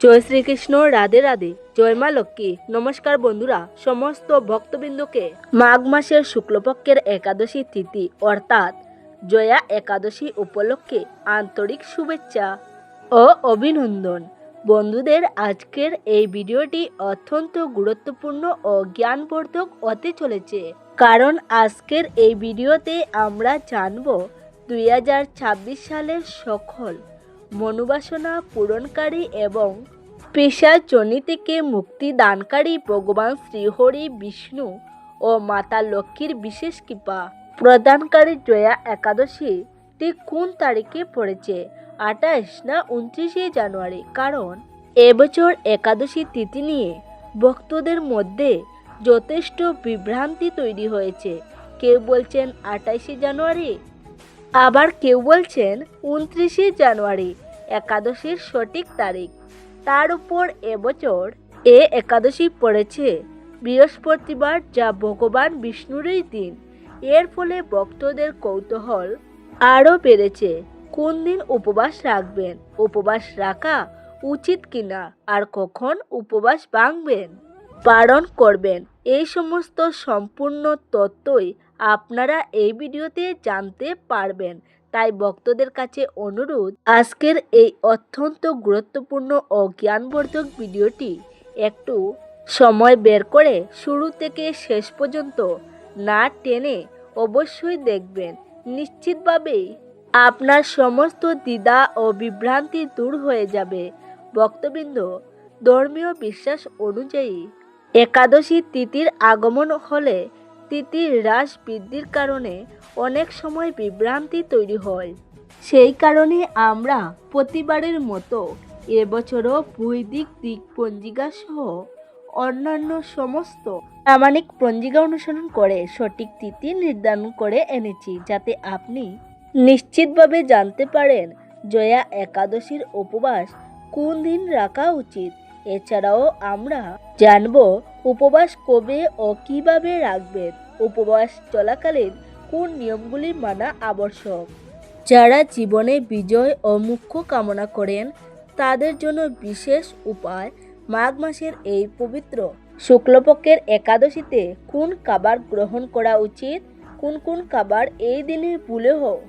জয় শ্রীকৃষ্ণ, রাধে রাধে। জয় মা লক্ষ্মী। নমস্কার বন্ধুরা, সমস্ত ভক্তবৃন্দকে। মাঘ মাসের শুক্লপক্ষের একাদশী তিথি, অর্থাৎ জয়া একাদশী উপলক্ষে আন্তরিক শুভেচ্ছা ও অভিনন্দন। বন্ধুদের আজকের এই ভিডিওটি অত্যন্ত গুরুত্বপূর্ণ ও জ্ঞানবর্ধক হতে চলেছে। কারণ আজকের এই ভিডিওতে আমরা জানব দুই হাজার ছাব্বিশ সালের সকল মনোবাসনা পূরণকারী এবং পেশাজনি থেকে মুক্তি দানকারী ভগবান শ্রীহরি, বিষ্ণু ও মাতা লক্ষ্মীর বিশেষ কৃপা প্রদানকারী জয়া একাদশী ঠিক কোন তারিখে পড়েছে? আঠাশ না উনত্রিশে জানুয়ারি? কারণ এবছর একাদশী তিথি নিয়ে ভক্তদের মধ্যে যথেষ্ট বিভ্রান্তি তৈরি হয়েছে। কেউ বলছেন আঠাশে জানুয়ারি? আবার কেউ বলছেন উনত্রিশে জানুয়ারি, একাদশীর সঠিক তারিখ। তার উপর এবছর এ একাদশী পড়েছে। বৃহস্পতিবার যা ভগবান বিষ্ণুরই দিন। এর ফলে ভক্তদের কৌতূহল আরও বেড়েছে। কোন দিন উপবাস রাখবেন? উপবাস রাখা উচিত কিনা? আর কখন উপবাস ভাঙবেন? পালন করবেন। এই সমস্ত সম্পূর্ণ তথ্যই আপনারা এই ভিডিওতে জানতে পারবেন। তাই ভক্তদের কাছে অনুরোধ, আজকের এই অত্যন্ত গুরুত্বপূর্ণ ও জ্ঞানবর্ধক ভিডিওটি একটু সময় বের করে শুরু থেকে শেষ পর্যন্ত না টেনে অবশ্যই দেখবেন। নিশ্চিতভাবেই আপনার সমস্ত দ্বিধা ও বিভ্রান্তি দূর হয়ে যাবে। ভক্তবৃন্দ, ধর্মীয় বিশ্বাস অনুযায়ী একাদশী তিথির আগমন হলে তিথির হ্রাস বৃদ্ধির কারণে অনেক সময় বিভ্রান্তি তৈরি হয়। সেই কারণে আমরা প্রতিবারের মতো এবছরও বৈদিক দিক পঞ্জিকা সহ অন্যান্য সমস্ত প্রামাণিক পঞ্জিকা অনুসরণ করে সঠিক তিথি নির্ধারণ করে এনেছি যাতে আপনি নিশ্চিতভাবে জানতে পারেন জয়া একাদশীর উপবাস কোন দিন রাখা উচিত। এছাড়াও আমরা জানব উপবাস কবে ও কীভাবে রাখবেন, উপবাস চলাকালীন কোন নিয়মগুলি মানা আবশ্যক। যারা জীবনে বিজয় ও মুখ্য কামনা করেন, তাদের জন্য বিশেষ উপায়, মাঘ মাসের এই পবিত্র শুক্লপক্ষের একাদশীতে কোন খাবার গ্রহণ করা উচিত, কোন কোন খাবার এই দিনে ভুলেও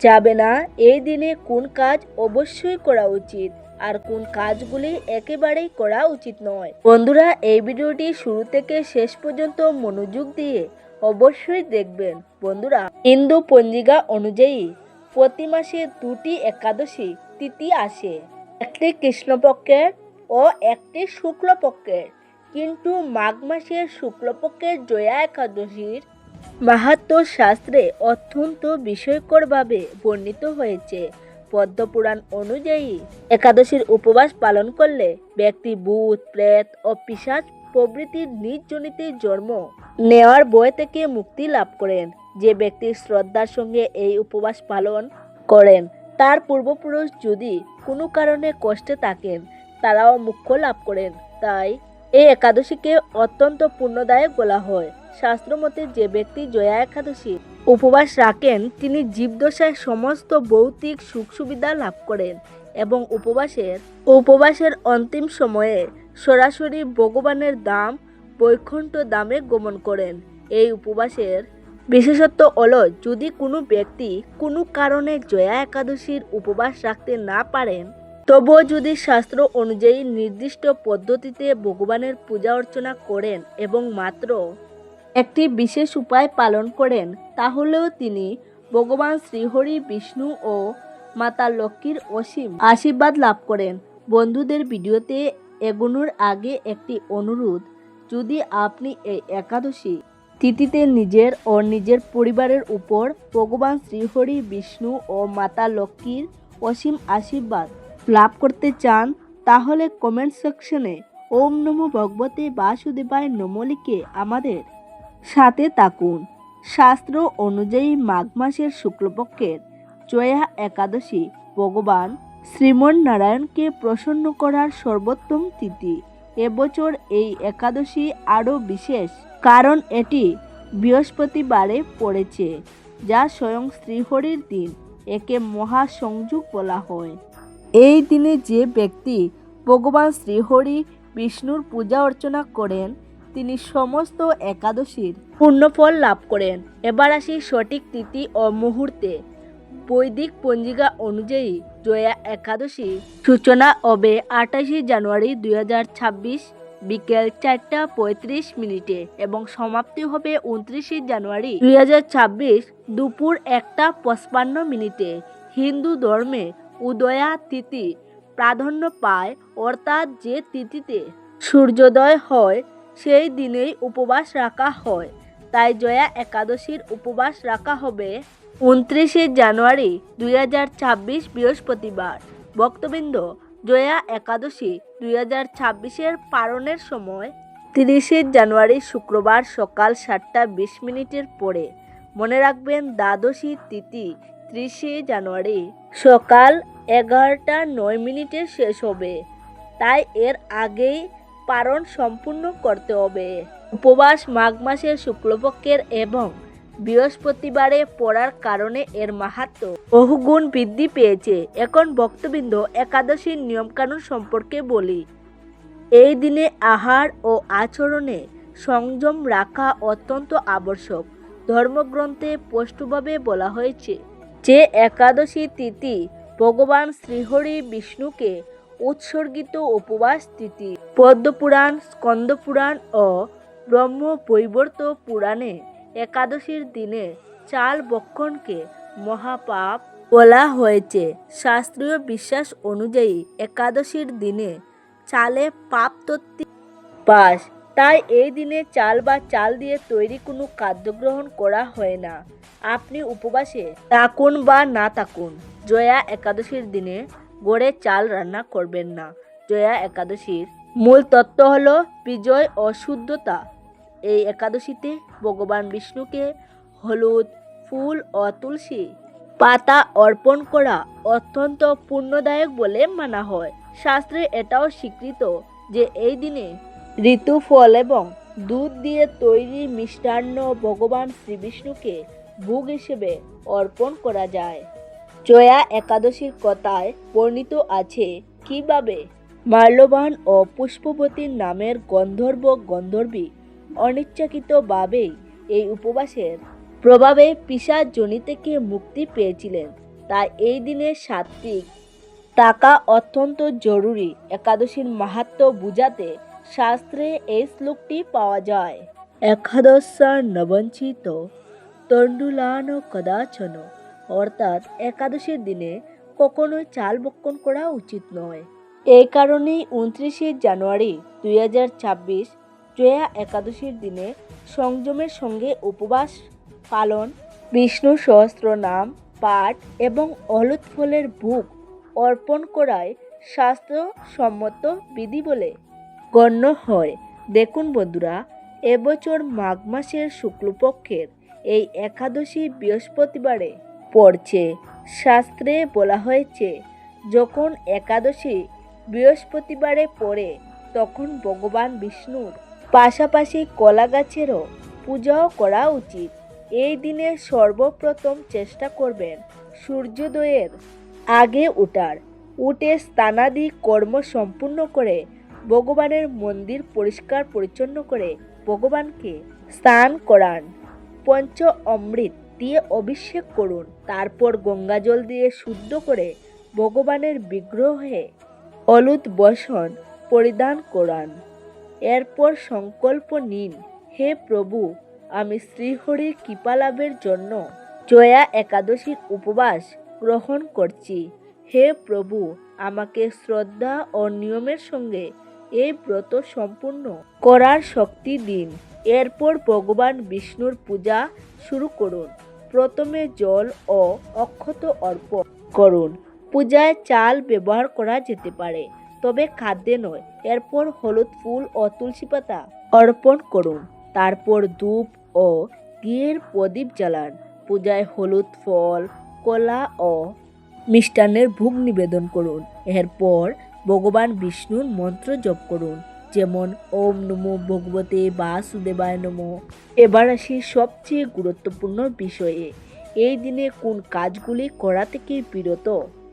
যাবে না, এই দিনে কোন কাজ অবশ্যই করা উচিত। আর কোন কাজগুলি একেবারেই করা উচিত নয়। বন্ধুরা, এই ভিডিওটি শুরু থেকে শেষ পর্যন্ত মনোযোগ দিয়ে অবশ্যই দেখবেন। বন্ধুরা, হিন্দু পঞ্জিকা অনুযায়ী প্রতি মাসে দুটি একাদশী তিথি আসে। একটি কৃষ্ণপক্ষের ও একটি শুক্লপক্ষের। কিন্তু মাঘ মাসের শুক্লপক্ষের জয়া একাদশীর মাহাত্ম শাস্ত্রে অত্যন্ত বিষয়করভাবে বর্ণিত হয়েছে। পদ্মপুরাণ অনুযায়ী একাদশীর উপবাস পালন করলে ব্যক্তি ভূত, প্রেত ও পিসাচ প্রভৃতির নিজ জন্ম নেওয়ার বয় থেকে মুক্তি লাভ করেন। যে ব্যক্তি শ্রদ্ধার সঙ্গে এই উপবাস পালন করেন, তার পূর্বপুরুষ যদি কোনো কারণে কষ্টে থাকেন, তারাও মুখ্য লাভ করেন। তাই এই একাদশীকে অত্যন্ত পুণ্যদায়ক বলা হয়। শাস্ত্রমতে যে ব্যক্তি জয়া একাদশী উপবাস রাখেন, তিনি জীবদশায় সমস্ত ভৌতিক সুখ সুবিধা লাভ করেন এবং উপবাসের উপবাসের অন্তিম সময়ে সরাসরি ভগবানের দাম, বৈকুণ্ঠ দামে গমন করেন। এই উপবাসের বিশেষত্ব হলো, যদি কোনো ব্যক্তি কোনো কারণে জয়া একাদশীর উপবাস রাখতে না পারেন, তবুও যদি শাস্ত্র অনুযায়ী নির্দিষ্ট পদ্ধতিতে ভগবানের পূজা অর্চনা করেন এবং মাত্র একটি বিশেষ উপায় পালন করেন, তাহলেও তিনি ভগবান শ্রীহরি, বিষ্ণু ও মাতা লক্ষ্মীর অসীম আশীর্বাদ লাভ করেন। বন্ধুদের ভিডিওতে এগোনোর আগে একটি অনুরোধ, যদি আপনি এই একাদশী তিথিতে নিজের ও নিজের পরিবারের উপর ভগবান শ্রীহরি, বিষ্ণু ও মাতা লক্ষ্মীর অসীম আশীর্বাদ লাভ করতে চান, তাহলে কমেন্ট সেকশনে ওম নমো ভগবতে বাসুদেবায় নমো লিখে আমাদের সাথে থাকুন। শাস্ত্র অনুযায়ী মাঘ মাসের শুক্লপক্ষের জয়া একাদশী ভগবান শ্রীমন নারায়ণকে প্রসন্ন করার সর্বোত্তম তিথি। এবছর এই একাদশী আরও বিশেষ, কারণ এটি বৃহস্পতিবারে পড়েছে, যা স্বয়ং শ্রীহরির দিন, একে মহাসংযোগ বলা হয়। এই দিনে যে ব্যক্তি ভগবান শ্রীহরি বিষ্ণুর পূজা অর্চনা করেন তিনি সমস্ত একাদশীর পূর্ণফল লাভ করেন। এবার আসি সঠিক তিথি ও মুহূর্তে। বৈদিক পঞ্জিকা অনুযায়ী জয়া একাদশী সূচনা হবে আঠাশে জানুয়ারি দুই হাজার ছাব্বিশ বিকেল চারটা পঁয়ত্রিশ মিনিটে এবং সমাপ্তি হবে উনত্রিশে জানুয়ারি দুই হাজার ছাব্বিশ দুপুর একটা পঁচপান্ন মিনিটে। হিন্দু ধর্মে উদয়া তিথি প্রাধান্য পায়, অর্থাৎ যে তিথিতে সূর্যোদয় হয় সেই দিনেই উপবাস রাখা হয়। তাই জয়া একাদশীর উপবাস রাখা হবে। উনত্রিশে জানুয়ারি দুই হাজার ছাব্বিশ বৃহস্পতিবার। ভক্তবৃন্দ, জয়া একাদশী দুই হাজার ছাব্বিশের পালনের সময় তিরিশে জানুয়ারি শুক্রবার সকাল সাতটা বিশ মিনিটের পরে। মনে রাখবেন দ্বাদশী তিথি ত্রিশে জানুয়ারি সকাল এগারোটা নয় মিনিটে শেষ হবে। তাই এর আগেই পালন সম্পূর্ণ করতে হবে। উপবাস মাঘ মাসের শুক্লপক্ষের এবং বৃহস্পতিবারে পড়ার কারণে এর মাহাত্ম বহুগুণ বৃদ্ধি পেয়েছে। এখন ভক্তবৃন্দ একাদশীর নিয়মকানুন সম্পর্কে বলি। এই দিনে আহার ও আচরণে সংযম রাখা অত্যন্ত আবশ্যক। ধর্মগ্রন্থে স্পষ্টভাবে বলা হয়েছে যে, একাদশী তিথি ভগবান শ্রীহরি বিষ্ণুকে উৎসর্গিত উপবাস তিথি। পদ্মপুরাণ, স্কন্দপুরাণ ও ব্রহ্ম বৈবর্ত পুরাণে একাদশীর দিনে চাল বক্ষণকে মহাপাপ বলা হয়েছে। শাস্ত্রীয় বিশ্বাস অনুযায়ী একাদশীর দিনে চালে পাপ তত্ত্ব বাস। তাই এই দিনে চাল বা চাল দিয়ে তৈরি কোনো খাদ্য গ্রহণ করা হয় না। আপনি উপবাসে থাকুন বা না থাকুন। জয়া একাদশীর দিনে গড়ে চাল রান্না করবেন না। জয়া একাদশীর মূল তত্ত্ব হলো বিজয় ও শুদ্ধতা। এই একাদশীতে ভগবান বিষ্ণুকে হলুদ, ফুল ও তুলসী পাতা অর্পণ করা অত্যন্ত পুণ্যদায়ক বলে মানা হয়। শাস্ত্রে এটাও স্বীকৃত যে এই দিনে ঋতু ফল এবং দুধ দিয়ে তৈরি মিষ্টান্ন ভগবান শ্রীবিষ্ণুকে ভোগ হিসেবে অর্পণ করা যায়। জয়া একাদশীর কথায় বর্ণিত আছে। কীভাবে? মাল্যবান ও পুষ্পবতীর নামের গন্ধর্ব গন্ধর্বী অনিচ্ছাকৃতভাবেই এই উপবাসের প্রভাবে পিসার জনি থেকে মুক্তি পেয়েছিলেন। তাই এই দিনে সাত্বিক টাকা অত্যন্ত জরুরি একাদশীর মাহাত্ম বুঝাতে শাস্ত্রে এই শ্লোকটি পাওয়া যায়। একাদশা নবঞ্চিত তণ্ডুলান কদাচন অর্থাৎ একাদশীর দিনে কখনোই চাল বক্ষণ করা উচিত নয়। এই কারণেই উনত্রিশে জানুয়ারি দুই হাজার ছাব্বিশ জয়া একাদশীর দিনে সংযমের সঙ্গে উপবাস পালন, বিষ্ণু সহস্র নাম পাঠ এবং হলুদ ফলের ভোগ অর্পণ করায় স্বাস্থ্যসম্মত বিধি বলে গণ্য হয়। দেখুন বন্ধুরা, এবছর মাঘ মাসের শুক্লপক্ষের এই একাদশী বৃহস্পতিবারে পড়ছে। শাস্ত্রে বলা হয়েছে, যখন একাদশী বৃহস্পতিবারে পড়ে, তখন ভগবান বিষ্ণুর পাশাপাশি কলা গাছেরও পূজাও করা উচিত। এই দিনে সর্বপ্রথম চেষ্টা করবেন সূর্যোদয়ের আগে উঠার। উঠে স্নানাদি কর্ম সম্পূর্ণ করে ভগবানের মন্দির পরিষ্কার পরিচ্ছন্ন করে ভগবানকে স্নান করান। পঞ্চ অমৃত দিয়ে অভিষেক করুন। তারপর গঙ্গাজল দিয়ে শুদ্ধ করে ভগবানের বিগ্রহে হলুদ বসন পরিধান করান। এরপর সংকল্প নিন, হে প্রভু, আমি শ্রীহরির কৃপা লাভের জন্য জয়া একাদশীর উপবাস গ্রহণ করছি। হে প্রভু, আমাকে শ্রদ্ধা ও নিয়মের সঙ্গে এই ব্রত সম্পূর্ণ করার শক্তি দিন। এরপর ভগবান বিষ্ণুর পূজা শুরু করুন। প্রথমে জল ও অক্ষত অর্পণ করুন। পূজায় চাল ব্যবহার করা যেতে পারে, তবে খাদ্যে নয়। এরপর হলুদ ফুল ও তুলসী পাতা অর্পণ করুন। তারপর ধূপ ও ঘিয়ের প্রদীপ জ্বালান। পূজায় হলুদ ফল, কলা ও মিষ্টান্নের ভোগ নিবেদন করুন। এরপর ভগবান বিষ্ণুর মন্ত্র জপ করুন। যেমন ওম নমো ভগবতে বাসুদেবায় নমো। এবার আসি সবচেয়ে গুরুত্বপূর্ণ বিষয়ে। এই দিনে কোন কাজগুলি করা থেকে বিরত?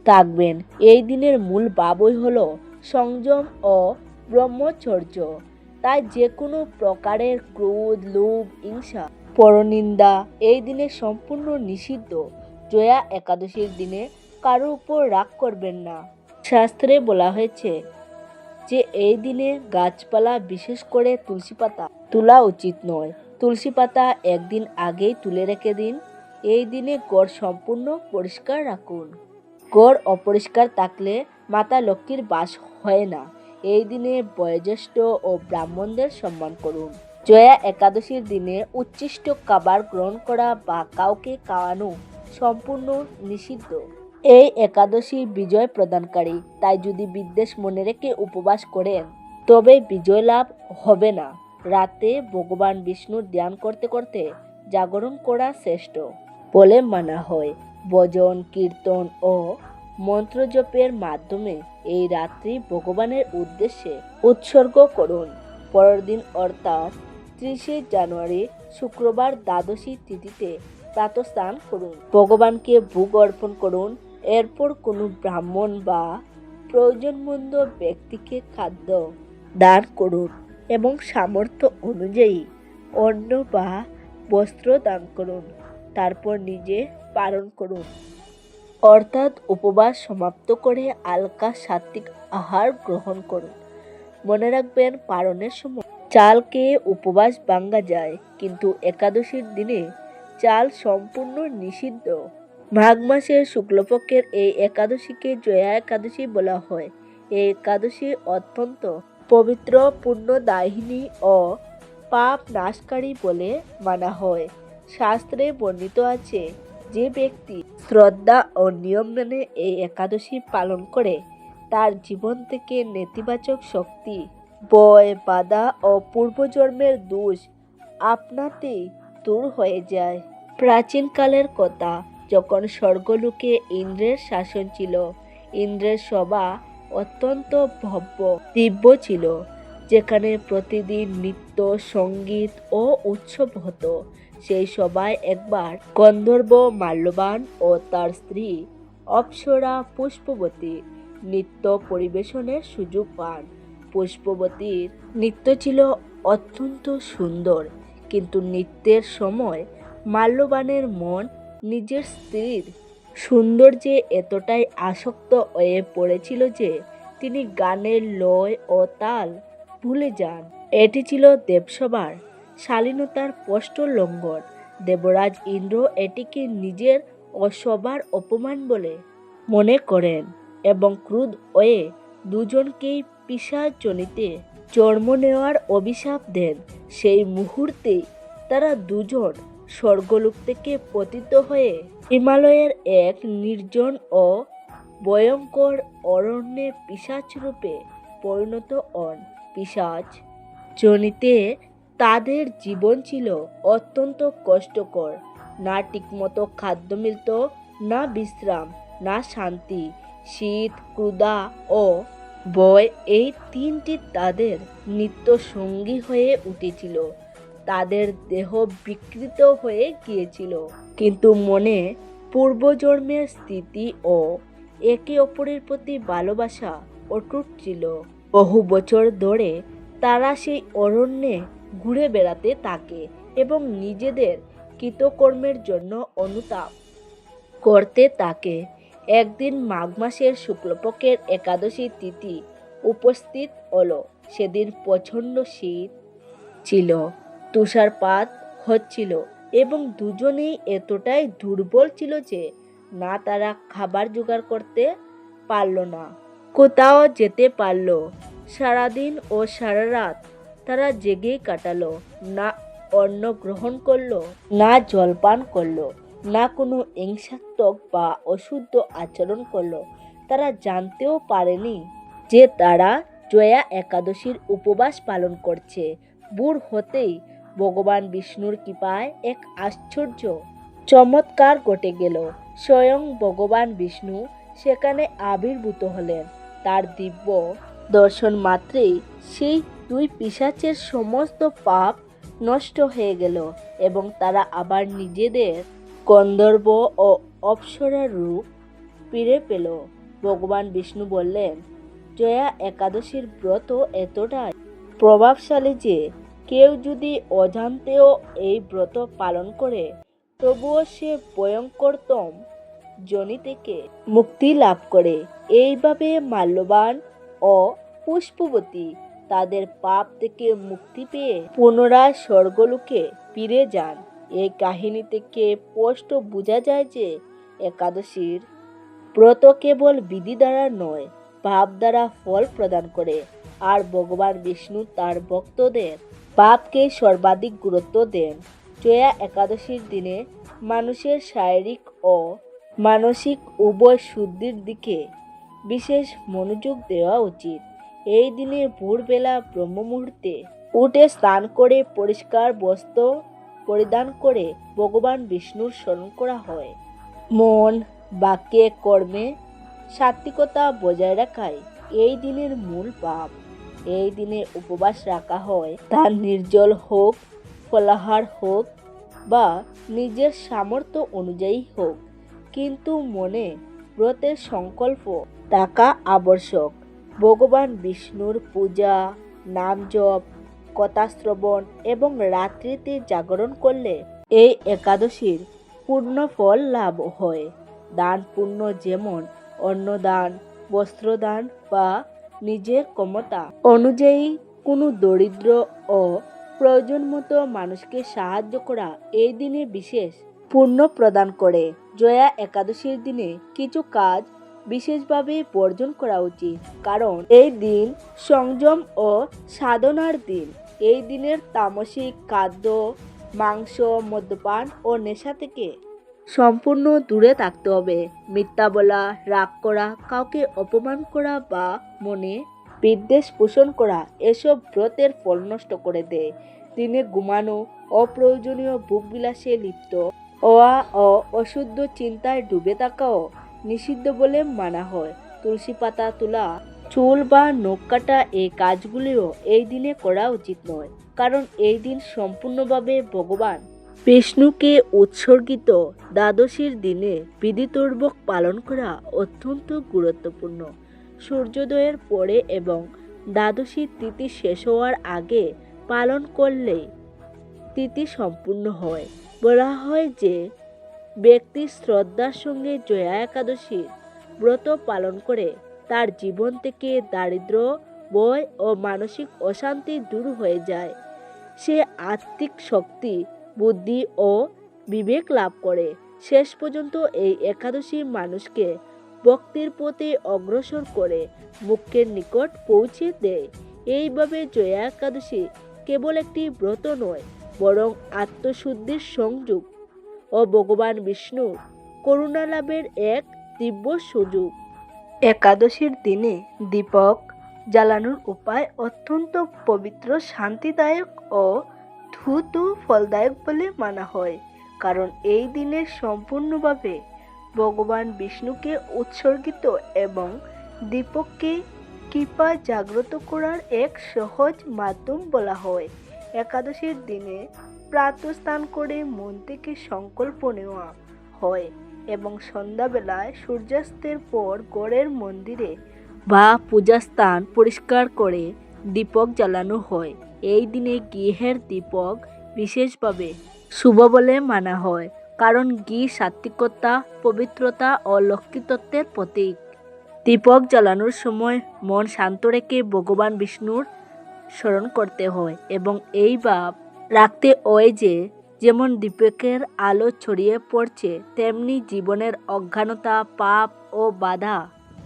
থাকবেন, এই দিনের মূল বাবই হলো সংযম ও ব্রহ্মচর্য। তাই যে কোনো প্রকারের ক্রোধ, লোভ, হিংসা, পরনিন্দা এই দিনে সম্পূর্ণ নিষিদ্ধ। জয়া একাদশীর দিনে কারও উপর রাগ করবেন না। শাস্ত্রে বলা হয়েছে যে এই দিনে গাছপালা বিশেষ করে তুলসী পাতা তোলা উচিত নয়। তুলসী পাতা একদিন আগেই তুলে রেখে দিন। এই দিনে গড় সম্পূর্ণ পরিষ্কার রাখুন। গড় অপরিষ্কার থাকলে মাতা লক্ষ্মীর বাস হয় না। এই দিনে বয়োজ্যেষ্ঠ ও ব্রাহ্মণদের সম্মান করুন। জয়া একাদশীর দিনে উচ্ছিষ্ট খাবার গ্রহণ করা বা কাউকে খাওয়ানো সম্পূর্ণ নিষিদ্ধ। এই একাদশী বিজয় প্রদানকারী। তাই যদি বিদ্বেষ মনে রেখে উপবাস করেন, তবে বিজয় লাভ হবে না। রাতে ভগবান বিষ্ণুর ধ্যান করতে করতে জাগরণ করা শ্রেষ্ঠ বলে মানা হয়। ভজন, কীর্তন ও মন্ত্রজপের মাধ্যমে এই রাত্রি ভগবানের উদ্দেশ্যে উৎসর্গ করুন। পরের দিন অর্থাৎ ত্রিশে জানুয়ারি শুক্রবার দ্বাদশী তিথিতে প্রাতঃস্নান করুন। ভগবানকে ভোগ অর্পণ করুন। এরপর কোনো ব্রাহ্মণ বা প্রয়োজনমন্দ ব্যক্তিকে খাদ্য দান করুন এবং সামর্থ্য অনুযায়ী অন্ন বা বস্ত্র দান করুন। তারপর নিজে পালন করুন। অর্থাৎ উপবাস সমাপ্ত করে আলকা সাত্বিক আহার গ্রহণ করুন। মনে রাখবেন, পালনের সময় চাল খেয়ে উপবাস ভাঙ্গা যায়, কিন্তু একাদশীর দিনে চাল সম্পূর্ণ নিষিদ্ধ। মাঘ মাসের শুক্লপক্ষের এই একাদশীকে জয়া একাদশী বলা হয়। এই একাদশী অত্যন্ত পবিত্র, পুণ্যদায়িনী ও পাপ নাশকারী বলে মানা হয়। শাস্ত্রে বর্ণিত আছে, যে ব্যক্তি শ্রদ্ধা ও নিয়ম মেনে এই একাদশী পালন করে, তার জীবন থেকে নেতিবাচক শক্তি, বয় বাধা ও পূর্বজন্মের দোষ আপনাতেই দূর হয়ে যায়। প্রাচীনকালের কথা যখন স্বর্গলোকে ইন্দ্রের শাসন ছিল, ইন্দ্রের সভা অত্যন্ত ভব্য, দিব্য ছিল, যেখানে প্রতিদিন নৃত্য, সংগীত ও উৎসব হতো। সেই সভায় একবার গন্ধর্ব মাল্যবান ও তার স্ত্রী অপ্সরা পুষ্পবতী নৃত্য পরিবেশনের সুযোগ পান। পুষ্পবতীর নৃত্য ছিল অত্যন্ত সুন্দর, কিন্তু নৃত্যের সময় মাল্যবানের মন নিজের স্ত্রীর সৌন্দর্যে এতটাই আসক্ত হয়ে পড়েছিল যে তিনি গানের লয় ও তাল ভুলে যান। এটি ছিল দেবসভার শালীনতার স্পষ্ট লঙ্ঘন দেবরাজ ইন্দ্র এটিকে নিজের অসবার অপমান বলে মনে করেন এবং ক্রুধ হয়ে দুজনকেই পিসাচনিতে জন্ম নেওয়ার অভিশাপ দেন। সেই মুহূর্তেই তারা দুজন স্বর্গলোক থেকে পতিত হয়ে হিমালয়ের এক নির্জন ও ভয়ঙ্কর অরণ্যে পিসাচ রূপে পরিণত হন। পিসাচ জনিতে তাদের জীবন ছিল অত্যন্ত কষ্টকর। না ঠিকমতো খাদ্য মিলত, না বিশ্রাম, না শান্তি। শীত ক্রুদা ও বয় এই তিনটি তাদের নিত্য সঙ্গী হয়ে উঠেছিল। তাদের দেহ বিকৃত হয়ে গিয়েছিল। কিন্তু মনে পূর্বজন্মের স্থিতি ও একে অপরের প্রতি ভালোবাসা অটুট ছিল। বহু বছর ধরে তারা সেই অরণ্যে ঘুরে বেড়াতে থাকে এবং নিজেদের কৃতকর্মের জন্য অনুতাপ করতে থাকে। একদিন মাঘ মাসের শুক্লপক্ষের একাদশী তিথি উপস্থিত হলো। সেদিন প্রচণ্ড শীত ছিল। তুষারপাত হচ্ছিল এবং দুজনেই এতটাই দুর্বল ছিল যে না তারা খাবার জোগাড় করতে পারল না। কোথাও যেতে পারল। সারাদিন ও সারা রাত তারা জেগেই কাটালো, না অন্ন গ্রহণ করল, না জলপান করল, না কোনো হিংসাত্মক বা অশুদ্ধ আচরণ করল। তারা জানতেও পারেনি যে তারা জয়া একাদশীর উপবাস পালন করছে। বুড় হতেই ভগবান বিষ্ণুর কৃপায় এক আশ্চর্য, চমৎকার ঘটে গেল। স্বয়ং ভগবান বিষ্ণু সেখানে আবির্ভূত হলেন। তার দিব্য দর্শন মাত্রেই সেই দুই পিসাচের সমস্ত পাপ নষ্ট হয়ে গেল এবং তারা আবার নিজেদের গন্ধর্ব ও অপ্সরার রূপ ফিরে পেল। ভগবান বিষ্ণু বললেন, জয়া একাদশীর ব্রত এতটাই প্রভাবশালী যে কেউ যদি অজান্তেও এই ব্রত পালন করে, তবুও সে ভয়ঙ্করতম জনি থেকে মুক্তি লাভ করে। এইভাবে মাল্যবান ও পুষ্পবতী তাদের পাপ থেকে মুক্তি পেয়ে পুনরায় স্বর্গলোকে ফিরে যান। এই কাহিনী থেকে স্পষ্ট বোঝা যায় যে একাদশীর ব্রত কেবল বিধি দ্বারা নয় পাপ দ্বারা ফল প্রদান করে। আর ভগবান বিষ্ণু তার ভক্তদের পাপকে সর্বাধিক গুরুত্ব দেন। জয়া একাদশীর দিনে মানুষের শারীরিক ও মানসিক উভয় শুদ্ধির দিকে বিশেষ মনোযোগ দেওয়া উচিত। এই দিনে ভোরবেলা ব্রহ্ম মুহূর্তে উঠে স্নান করে পরিষ্কার বস্ত্র পরিধান করে ভগবান বিষ্ণুর স্মরণ করা হয়। মন, বাক্যে কর্মে সাত্বিকতা বজায় রাখাই এই দিনের মূল পাপ। এই দিনে উপবাস রাখা হয়। তা নির্জল হোক, ফলাহার হোক বা নিজের সামর্থ্য অনুযায়ী হোক, কিন্তু মনে ব্রতের সংকল্প থাকা আবশ্যক। ভগবান বিষ্ণুর পূজা, নাম জপ, কথা শ্রবণ এবং রাত্রিতে জাগরণ করলে এই একাদশীর পূর্ণ ফল লাভ হয়। দান পুণ্য যেমন অন্নদান, বস্ত্রদান বা নিজের ক্ষমতা অনুযায়ী কোনো দরিদ্র ও প্রয়োজন মতো মানুষকে সাহায্য করা এই দিনে বিশেষ পুণ্য প্রদান করে। জয়া একাদশীর দিনে কিছু কাজ বিশেষভাবে বর্জন করা উচিত। কারণ এই দিন সংযম ও সাধনার দিন। এই দিনের তামসিক খাদ্য, মাংস, মদ্যপান ও নেশা থেকে সম্পূর্ণ দূরে থাকতে হবে। মিথ্যা বলা, রাগ করা, কাউকে অপমান করা বা মনে বিদ্বেষ পোষণ করা, এসব ব্রতের ফল নষ্ট করে দেয়। দিনে ঘুমানো, অপ্রয়োজনীয় ভোগবিলাসে লিপ্ত হওয়া ও অশুদ্ধ চিন্তায় ডুবে থাকাও নিষিদ্ধ বলে মানা হয়। তুলসী পাতা, তোলা, চুল বা নখ কাটা এই কাজগুলিও এই দিনে করা উচিত নয়, কারণ এই দিন সম্পূর্ণভাবে ভগবান বিষ্ণুকে উৎসর্গিত দ্বাদশীর দিনে বিধিপূর্বক পালন করা অত্যন্ত গুরুত্বপূর্ণ। সূর্যোদয়ের পরে এবং দ্বাদশীর তিথি শেষ হওয়ার আগে পালন করলে তিথি সম্পূর্ণ হয়। বলা হয় যে ব্যক্তি শ্রদ্ধার সঙ্গে জয়া একাদশীর ব্রত পালন করে তার জীবন থেকে দারিদ্র, ভয় ও মানসিক অশান্তি দূর হয়ে যায়। সে আত্মিক শক্তি বুদ্ধি ও বিবেক লাভ করে। শেষ পর্যন্ত এই একাদশী মানুষকে ভক্তির প্রতি অগ্রসর করে মুখ্যের নিকট পৌঁছে দেয়। এইভাবে জয়া একাদশী কেবল একটি ব্রত নয়, বরং আত্মশুদ্ধির সংযোগ ও ভগবান বিষ্ণু করুণা লাভের এক দিব্য সুযোগ। একাদশীর দিনে দীপক জ্বালানোর উপায় অত্যন্ত পবিত্র, শান্তিদায়ক ও ধূত ফলদায়ক বলে মানা হয়, কারণ এই দিনে সম্পূর্ণভাবে ভগবান বিষ্ণুকে উৎসর্গিত এবং দীপককে কৃপা জাগ্রত করার এক সহজ মাধ্যম বলা হয়। একাদশীর দিনে প্রাতঃস্নান করে মন থেকে সংকল্প নেওয়া হয় এবং সন্ধ্যাবেলায় সূর্যাস্তের পর গড়ের মন্দিরে বা পূজাস্থান পরিষ্কার করে দীপক জ্বালানো হয়। এই দিনে গৃহের দীপক বিশেষভাবে শুভ বলে মানা হয়, কারণ ঘি সাত্বিকতা পবিত্রতা ও লক্ষ্মীতত্ত্বের প্রতীক। দীপক জ্বালানোর সময় মন শান্ত রেখে ভগবান বিষ্ণুর স্মরণ করতে হয় এবং এই ভাব রাখতে হয় যে, যেমন দীপকের আলো ছড়িয়ে পড়ছে, তেমনি জীবনের অজ্ঞানতা, পাপ ও বাধা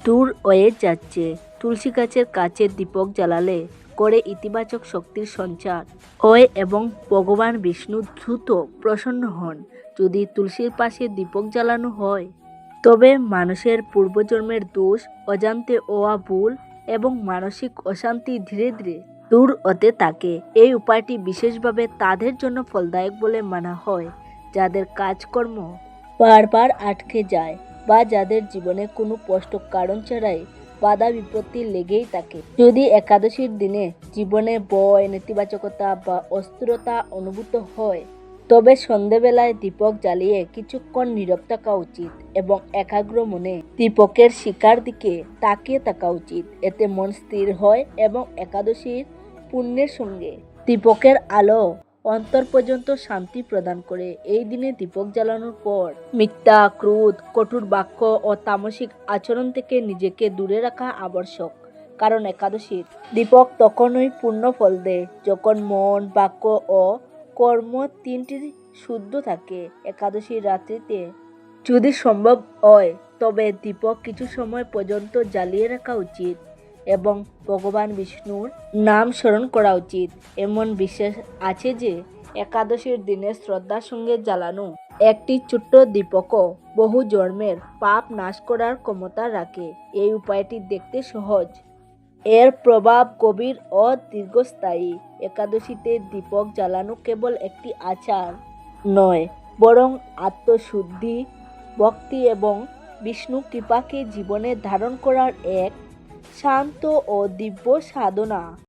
দূর হয়ে যাচ্ছে। তুলসী গাছের কাছে দীপক জ্বালালে করে ইতিবাচক শক্তির সঞ্চার। হয় এবং ভগবান বিষ্ণু দ্রুত প্রসন্ন হন, যদি তুলসীর পাশে দীপক জ্বালানো হয়। তবে মানুষের পূর্বজন্মের দোষ, অজান্তে ওয়া ভুল এবং মানসিক অশান্তি ধীরে ধীরে দূর হতে থাকে। এই উপায়টি বিশেষভাবে তাদের জন্য ফলদায়ক বলে মানা হয়, যাদের কাজকর্ম বারবার আটকে যায় বা যাদের জীবনে কোনো স্পষ্ট কারণ ছাড়াই বাধা বিপত্তি লেগেই থাকে। যদি একাদশীর দিনে জীবনে বয় নেতিবাচকতা বা অস্থিরতা অনুভূত হয়, তবে সন্ধেবেলায় দীপক জ্বালিয়ে কিছুক্ষণ নীরব থাকা উচিত এবং একাগ্র মনে দীপকের শিকার দিকে তাকিয়ে থাকা উচিত। এতে মন স্থির হয় এবং একাদশীর পুণ্যের সঙ্গে দীপকের আলো অন্তর পর্যন্ত শান্তি প্রদান করে। এই দিনে দীপক জ্বালানোর পর মিথ্যা, ক্রোধ, কঠোর বাক্য ও তামসিক আচরণ থেকে নিজেকে দূরে রাখা আবশ্যক, কারণ একাদশীর দীপক তখনই পূর্ণ ফল দেয়। যখন মন, বাক্য ও কর্ম তিনটি শুদ্ধ থাকে একাদশীর রাত্রিতে যদি সম্ভব হয়, তবে দীপক কিছু সময় পর্যন্ত জ্বালিয়ে রাখা উচিত। এবং ভগবান বিষ্ণুর নাম স্মরণ করা উচিত। এমন বিশ্বাস আছে যে, একাদশীর দিনে শ্রদ্ধার সঙ্গে জ্বালানো একটি ছোট্ট দীপকও বহু জন্মের পাপ নাশ করার ক্ষমতা রাখে। এই উপায়টি দেখতে সহজ। এর প্রভাব গভীর ও দীর্ঘস্থায়ী। একাদশীতে দীপক জ্বালানো কেবল একটি আচার নয়, বরং আত্মশুদ্ধি, ভক্তি এবং বিষ্ণু কৃপাকে জীবনে ধারণ করার এক শান্ত ও দিব্য সাধনা।